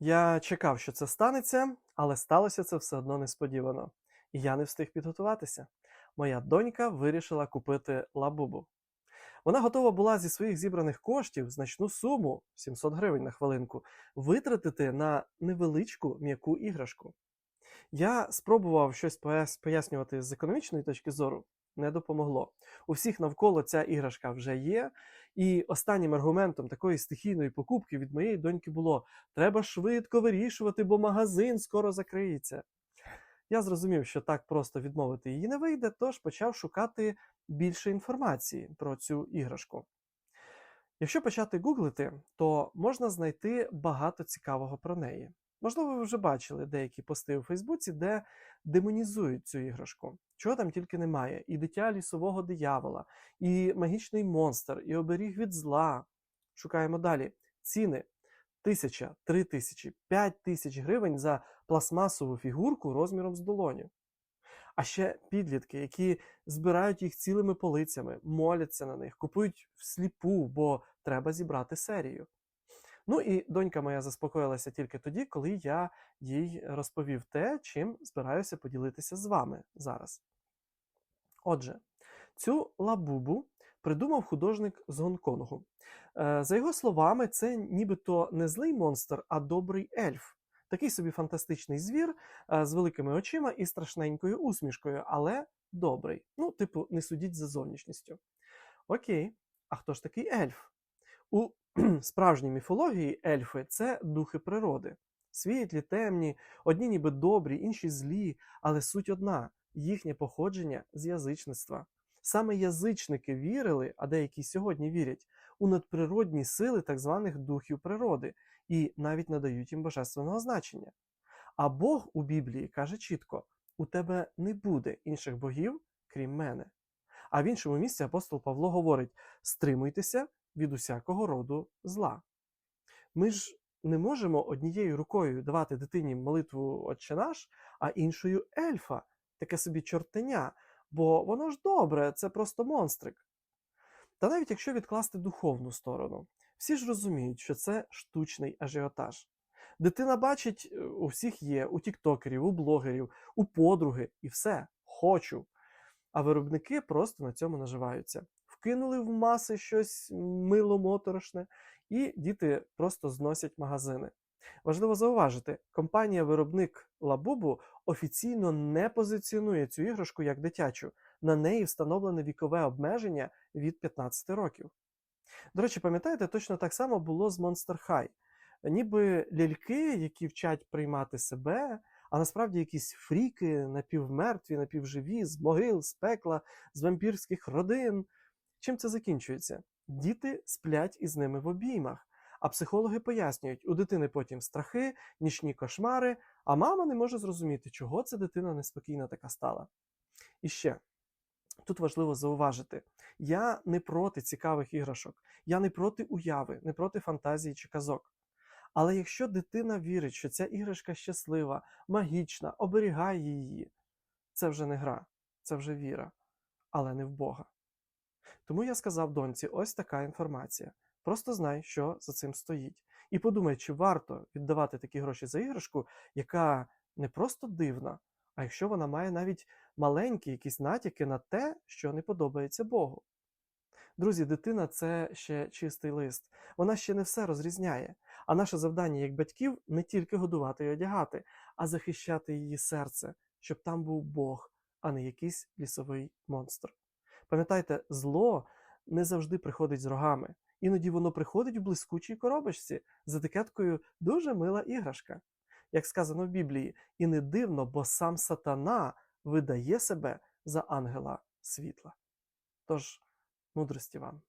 Я чекав, що це станеться, але сталося це все одно несподівано. І я не встиг підготуватися. Моя донька вирішила купити лабубу. Вона готова була зі своїх зібраних коштів значну суму 700 гривень на хвилинку витратити на невеличку м'яку іграшку. Я спробував щось пояснювати з економічної точки зору, не допомогло. У всіх навколо ця іграшка вже є, і останнім аргументом такої стихійної покупки від моєї доньки було: треба швидко вирішувати, бо магазин скоро закриється. Я зрозумів, що так просто відмовити її не вийде, тож почав шукати більше інформації про цю іграшку. Якщо почати гуглити, то можна знайти багато цікавого про неї. Можливо, ви вже бачили деякі пости у Фейсбуці, де демонізують цю іграшку. Чого там тільки немає: і дитя лісового диявола, і магічний монстр, і оберіг від зла. Шукаємо далі. Ціни тисяча, три тисячі, п'ять тисяч гривень за пластмасову фігурку розміром з долоню. А ще підлітки, які збирають їх цілими полицями, моляться на них, купують всліпу, бо треба зібрати серію. Ну і донька моя заспокоїлася тільки тоді, коли я їй розповів те, чим збираюся поділитися з вами зараз. Отже, цю лабубу придумав художник з Гонконгу. Е, За його словами, це нібито не злий монстр, а добрий ельф. Такий собі фантастичний звір е, з великими очима і страшненькою усмішкою, але добрий. Ну, типу, не судіть за зовнішністю. Окей, а хто ж такий ельф? У справжній міфології ельфи це духи природи. Світлі, темні, одні ніби добрі, інші злі, але суть одна їхнє походження з язичництва. Саме язичники вірили, а деякі сьогодні вірять, у надприродні сили так званих духів природи і навіть надають їм божественного значення. А Бог у Біблії каже чітко: у тебе не буде інших богів, крім мене. А в іншому місці апостол Павло говорить: стримуйтеся від усякого роду зла. Ми ж не можемо однією рукою давати дитині молитву Отче наш, а іншою ельфа, таке собі чортеня, бо воно ж добре, це просто монстрик. Та навіть якщо відкласти духовну сторону, всі ж розуміють, що це штучний ажіотаж. Дитина бачить, е, у всіх є, у тіктокерів, у блогерів, у подруги, і все, хочу. А виробники просто на цьому наживаються. Вкинули в маси щось мило моторошне, і діти просто зносять магазини. Важливо зауважити, компанія-виробник Лабубу офіційно не позиціонує цю іграшку як дитячу. На неї встановлене вікове обмеження від 15 років. До речі, пам'ятаєте, точно так само було з Monster High. Ніби ляльки, які вчать приймати себе, а насправді якісь фріки, напівмертві, напівживі, з могил, з пекла, з вампірських родин. Чим це закінчується? Діти сплять із ними в обіймах. А психологи пояснюють, у дитини потім страхи, нічні кошмари, а мама не може зрозуміти, чого ця дитина неспокійна така стала. І ще тут важливо зауважити: я не проти цікавих іграшок, я не проти уяви, не проти фантазії чи казок. Але якщо дитина вірить, що ця іграшка щаслива, магічна, оберігає її, це вже не гра, це вже віра, але не в Бога. Тому я сказав доньці: ось така інформація. Просто знай, що за цим стоїть. І подумай, чи варто віддавати такі гроші за іграшку, яка не просто дивна, а якщо вона має навіть маленькі якісь натяки на те, що не подобається Богу. Друзі, дитина це ще чистий лист. Вона ще не все розрізняє. А наше завдання як батьків не тільки годувати і одягати, а захищати її серце, щоб там був Бог, а не якийсь лісовий монстр. Пам'ятайте, зло не завжди приходить з рогами. Іноді воно приходить в блискучій коробочці з етикеткою дуже мила іграшка. Як сказано в Біблії, і не дивно, бо сам сатана видає себе за ангела світла. Тож, мудрості вам!